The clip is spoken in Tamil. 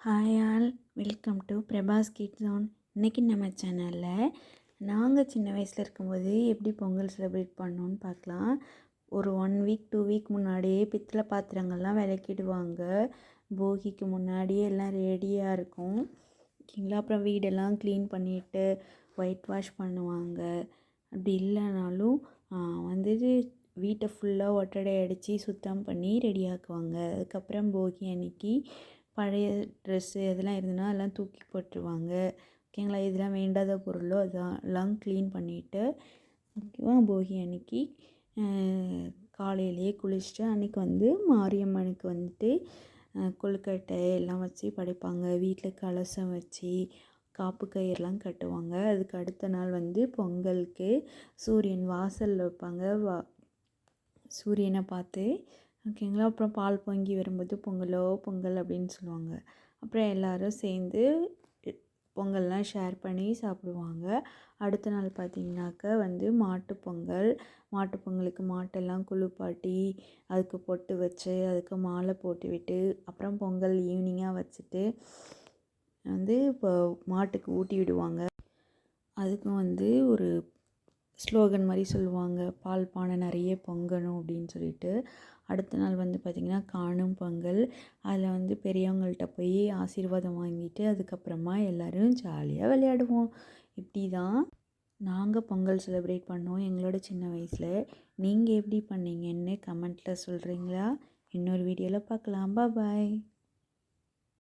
Hi all welcome to Prabhas kid zone இன்றைக்கி நம்ம சேனலில் நாங்கள் சின்ன வயசில் இருக்கும்போது எப்படி பொங்கல் செலிப்ரேட் பண்ணோன்னு பார்க்கலாம். ஒரு ஒன் வீக் டூ வீக் முன்னாடியே பித்தளை பாத்திரங்கள்லாம் விளக்கிடுவாங்க. போகிக்கு முன்னாடியே எல்லாம் ரெடியாக இருக்கும். ஓகேங்களா? அப்புறம் வீடெல்லாம் க்ளீன் பண்ணிவிட்டு ஒயிட் வாஷ் பண்ணுவாங்க. அப்படி இல்லைனாலும் வந்துட்டு வீட்டை ஃபுல்லாக ஒட்டடை அடித்து சுத்தம் பண்ணி ரெடியாக்குவாங்க அதுக்கப்புறம் போகி அன்னைக்கு பழைய ட்ரெஸ்ஸு அதெல்லாம் இருந்ததுன்னா அதெல்லாம் தூக்கி போட்டுருவாங்க. ஓகேங்களா இதெல்லாம் வேண்டாத பொருளோ அதெல்லாம் எல்லாம் க்ளீன் பண்ணிவிட்டு ஓகேவா போகி அன்னைக்கு காலையிலேயே குளிச்சுட்டு அன்றைக்கி வந்து மாரியம்மனுக்கு வந்துட்டு கொழுக்கட்டை எல்லாம் வச்சு படைப்பாங்க. வீட்டில் கலசம் வச்சு காப்பு கயிறுலாம் கட்டுவாங்க. அதுக்கு அடுத்த நாள் வந்து பொங்கலுக்கு சூரியன் வாசலில் வைப்பாங்க. வா சூரியனை பார்த்து ஓகேங்களா? அப்புறம் பால் பொங்கி வரும்போது பொங்கலோ பொங்கல் அப்படின்னு சொல்லுவாங்க. அப்புறம் எல்லோரும் சேர்ந்து பொங்கல்லாம் ஷேர் பண்ணி சாப்பிடுவாங்க. அடுத்த நாள் பார்த்திங்கனாக்கா வந்து மாட்டு பொங்கல். மாட்டு பொங்கலுக்கு மாட்டெல்லாம் குளிப்பாட்டி அதுக்கு பொட்டு வச்சு அதுக்கு மாலை போட்டு விட்டு அப்புறம் பொங்கல் ஈவினிங்காக வச்சுட்டு வந்து இப்போ மாட்டுக்கு ஊட்டி விடுவாங்க. அதுக்கும் வந்து ஒரு ஸ்லோகன் மாதிரி சொல்லுவாங்க. பால் பானை நிறைய பொங்கணும் அப்படின்னு சொல்லிட்டு. அடுத்த நாள் வந்து பார்த்திங்கன்னா காணும் பொங்கல். அதில் வந்து பெரியவங்கள்ட்ட போய் ஆசீர்வாதம் வாங்கிட்டு அதுக்கப்புறமா எல்லோரும் ஜாலியாக விளையாடுவோம். இப்படி தான் நாங்கள் பொங்கல் செலிப்ரேட் பண்ணோம் எங்களோட சின்ன வயசில். நீங்கள் எப்படி பண்ணீங்கன்னு கமெண்ட்டில் சொல்கிறீங்களா இன்னொரு வீடியோவில் பார்க்கலாம். பாய்